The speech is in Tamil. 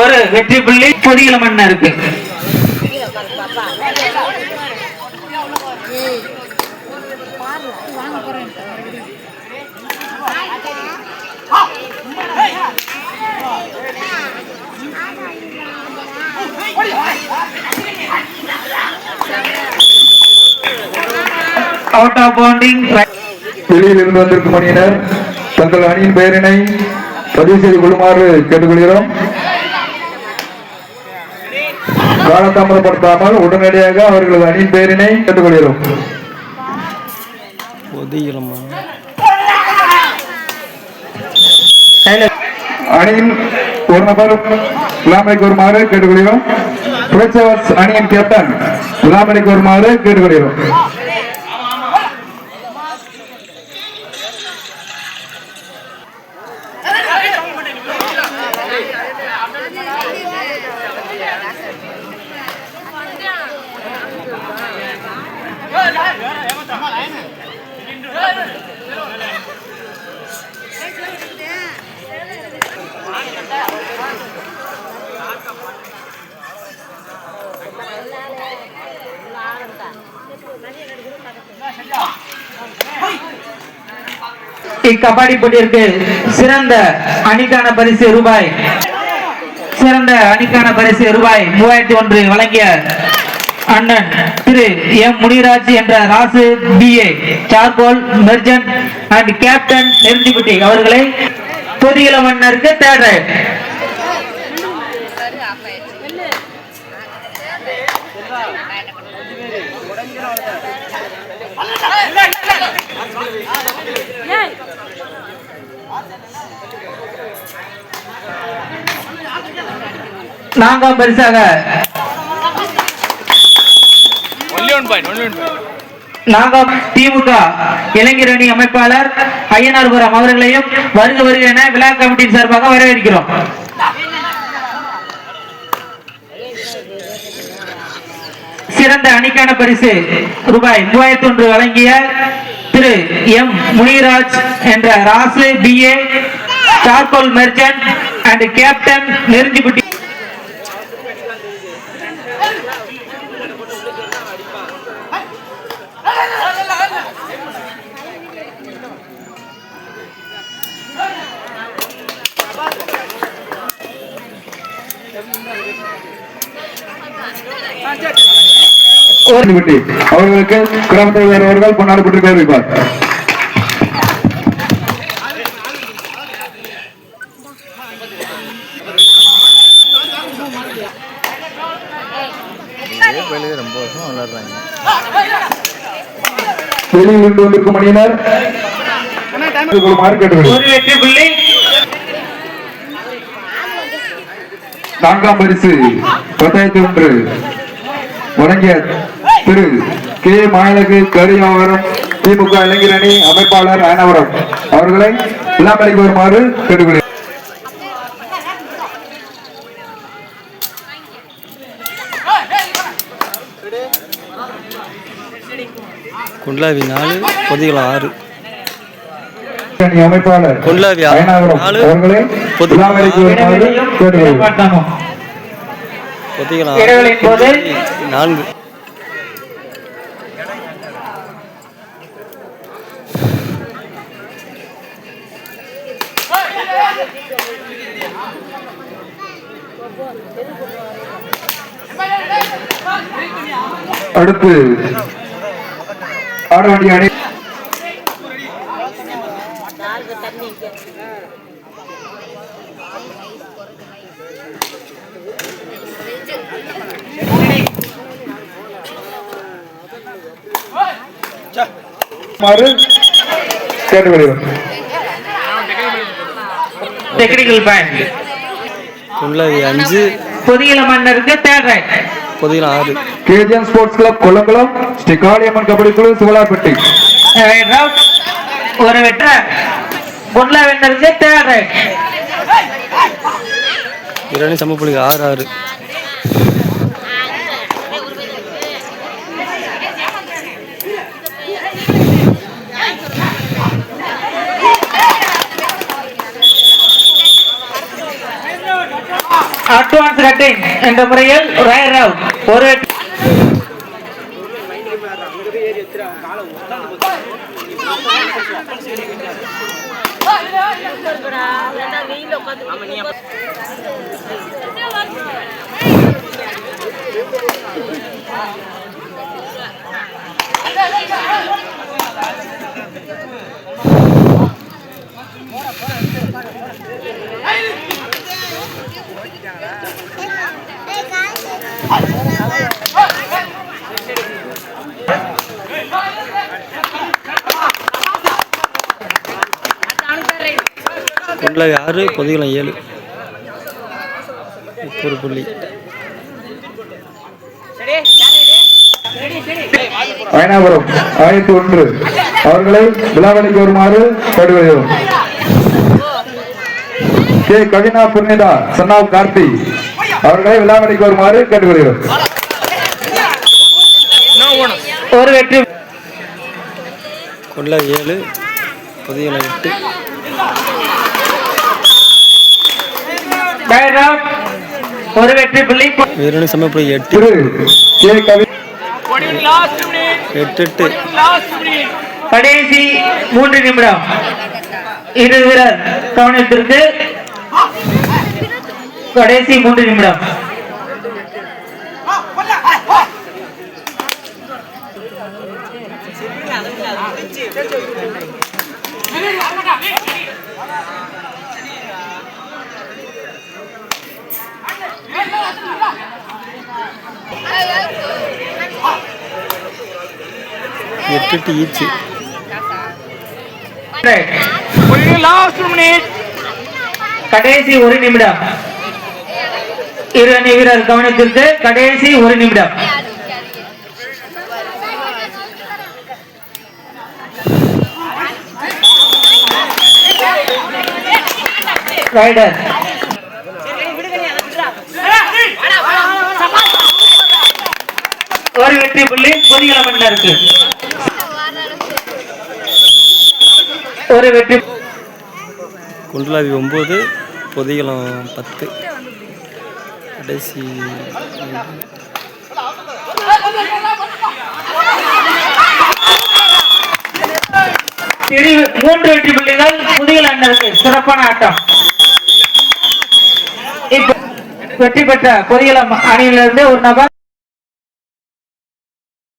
ஒரு வெற்றி புள்ளி பொதியில மண்ணா இருக்கு. அவுட் ஆஃப் பவுண்டிங் வெளியில் இருந்து வந்திருக்கும் அணியினர் தங்கள் அணியின் பெயரினை பதிவு செய்து கொள்ளுமாறு கேட்டுக்கொள்கிறோம். காலதாமதப்படுத்தாமல் உடனடியாக அவர்களது அணியின் பெயரினை கேட்டுக்கொள்கிறோம். ஒதிகளமா அணியின் ஒரு நபர் விழாமணிக்கு வருமாறு கேட்டுக்கொள்கிறோம் புரட்சவர்ஸ் அணியின் கேப்டன் விழாமணிக்கு வருமாறு கேட்டுக்கொள்கிறோம் இக்கபாடி போட்டியிற்கு சிறந்த அணிக்கான பரிசு ரூபாய். சிறந்த அணிக்கான பரிசு ரூபாய் மூவாயிரத்தி ஒன்று வழங்கிய அண்ணன் திரு எம் முனிராஜ் என்ற Rasu BA charcoal merchant and captain Nerunjiputti அவர்களை பொதியில மன்னருக்கு தேர்ட் ரைட் பரிசாக நாகா திமுக இளைஞர் அணி அமைப்பாளர் ஐயனார்புரம் அவர்களையும் வருக வருக என விழா கமிட்டியின் சார்பாக வரவேற்கிறோம். சிறந்த அணிக்கான பரிசு ரூபாய் மூவாயிரத்தி ஒன்று வழங்கிய திரு எம் முனிராஜ் என்ற Rasu B charcoal merchant and captain Nerunjiputti அவர்களுக்கு கொண்டாடப்பட்டு கௌரவிப்பார் இதே பயிலுக்கு ரொம்ப வருஷம் விளாடுறாங்க வெளியில் இருந்து வந்திருக்கும் கேட்டுக்கொள்கிறோம் ஒரு வெற்றி புள்ளி. நான்காம் பரிசு பத்தாயிரத்தி ஒன்று. வழங்கிய திரு கே மாயலகு கரியாவரம் திமுக இளைஞர் அணி அமைப்பாளர் அயனவரம் அவர்களை விழாமலைக்கு வருமாறு கேட்டுக்கொள்கிறேன். குண்டாவி நாலு பொதிகள் ஆறு. அமைப்பாளர் நான்கு. அடுத்து ஆட வேண்டிய அணி கேட்டுக்கொள்கிறோம் டெக்னிக்கல் அஞ்சு. பொதியில மன்னருக்கு தேர்ட் ரைட் பொதிகளம் ஆறு. KGN sports club Kollankulam Sri Kaliamman kabaddi குழு சுவலாப்பட்டி. ஒரு வெற்ற. குண்ட்லா வென்னருக்கு தேர்ட் ரைட் இரண்டு சம புள்ளி ஆறு ஆறு. அட்வான்ஸ் கட்டிங் என்ற முறையில் ரயர் ரவுட் ஒரு வெற்றி குண்டலாவி ஆறு பொதிகலம் ஏழு. ஒரு புள்ளி. அயனாபுரம் ஆயிரத்தி ஒன்று. அவர்களை விழாவளிக்கு வருமாறு கேட்டுக்கொள்கிறோம். கே. கவினா புண்ணிதா சன்னாப் கார்த்தி. அவர்களை விழாவளிக்கு வருமாறு கேட்டுக்கொள்கிறோம். ஒரு வெற்றி குண்டலாவி ஏழு பொதிகலம் எட்டு. ஒரு வெற்றி புள்ளி. இரண்டு சம புள்ளி எட்டு. எட்டு எட்டு. கடைசி மூன்று நிமிடம். இரு வீரர் கவனத்திற்கு. கடைசி மூன்று நிமிடம். எட்டு ஈச்சு கடைசி ஒரு நிமிடம். இரு அணி வீரர் கவனத்திற்கு கடைசி ஒரு நிமிடம். ரைடர் ஒரு வெற்றி புள்ளி புதிய மன்னருக்கு ஒரு வெற்றி குண்டலாவி ஒம்பது பொதிகலம் பத்து. கடைசி மூன்று வெற்றி புள்ளிகள் புதிய அண்ணருக்கு சிறப்பான ஆட்டம். வெற்றி பெற்ற பொதியலம் அணியிலிருந்து ஒரு நபர்